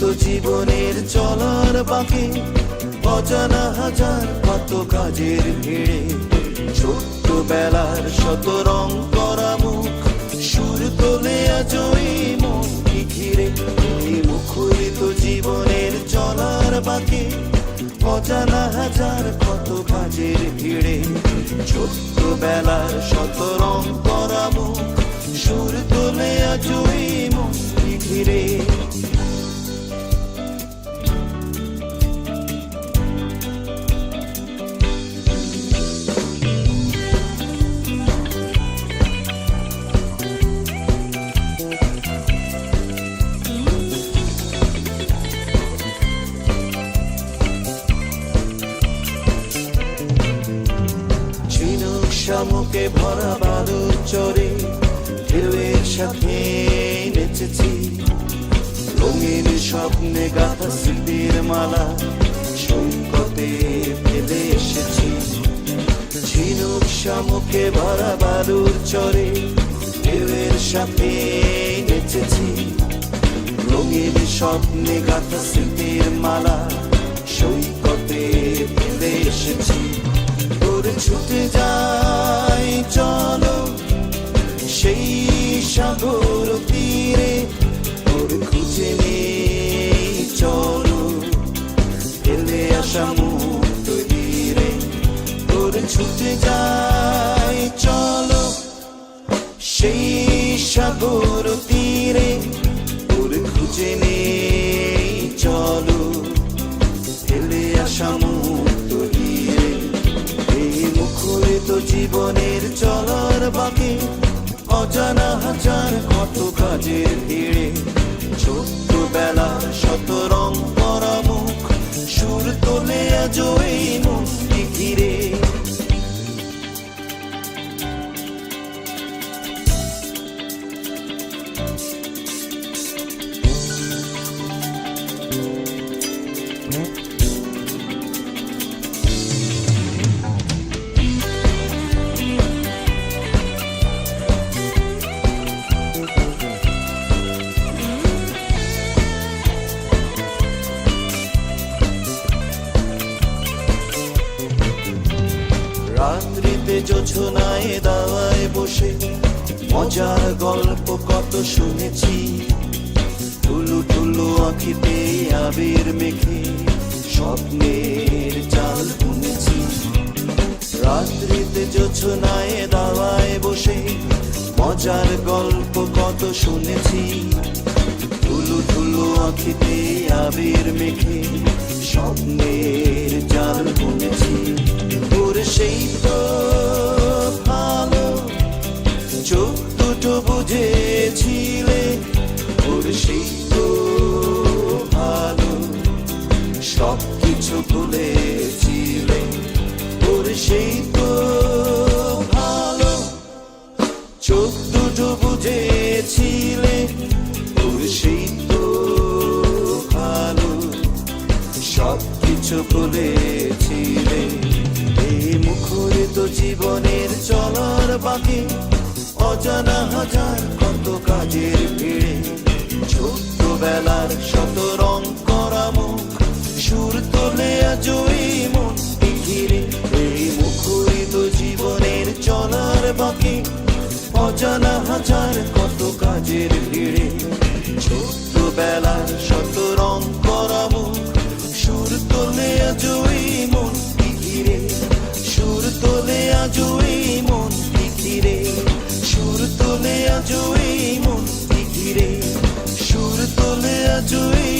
জীবনের চলার বাকি, অজানা হাজার কত কাজের ভিড়ে ছোট্ট বেলার শত রং করা মুখ, সুর তোলে আজ ওই মনকে ঘিরে। মুখরিত জীবনের চলার বাকি, অজানা হাজার কত কাজের ভিড়ে ছোট্ট বেলার শত রং শামুকে ভরা বালুর চরে ঢেউয়ের সাথে নেচেছি। রঙিন স্বপ্নে গাথা স্মৃতির মালা সৈকতে ফেলে এসেছি। ঝিনুক শামুকে ভরা বালুর চরে ঢেউয়ের সাথে নেচেছি। রঙিন স্বপ্নে গাথা স্মৃতির মালা সৈকতে ফেলে এসেছি। ছুটে যাই সাগর তীরে তোর খুঁজে নেই চলো। ফেলে আসা মুক্ত তীরে তোর ছুটে যাই চলো। সেই সাগর তীরে তোর খুঁজে নেই চলো। ফেলে আসা মুক্ত তীরে এই মুখরিত জীবনের চলার বাকি অজানা হাজার কত কাজের ভিড়ে ছোট্ট বেলা শত রং করা মুখ সুর তোলে আজ এই মুক্তি রাত্রিতে জোছনায় দাওয়ায় বসে মজার গল্প কত শুনেছি। টুলু টুলু আঁখিতে আবির মেখে স্বপ্নের চাল বুনেছি। রাত্রিতে জোছনায় দাওয়ায় বসে মজার গল্প কত শুনেছি। টুলু টুলু আঁখিতে আবির মেখে স্বপ্নের জাল সব কিছু ভুলেছিলে। ওর সেই তো ভালো, চোখ দুটো বুঝেছিলে। ওর সেই তো ভালো সব কিছু ভুলেছিলে এই মুখরিত জীবনের চলার বাকি, অজানা হাজার কত কাজের ভিড়ে। ছোট্ট বেলার শত অজানা হাজার কত কাজের ভিড়ে। ছোট্ট বেলার শত রং করা মুখ সুর তোলে আজ মন ঘিরে সুর তোলে আজ মন ঘিরে সুর তোলে আজ মন ঘিরে সুর তোলে আজ এই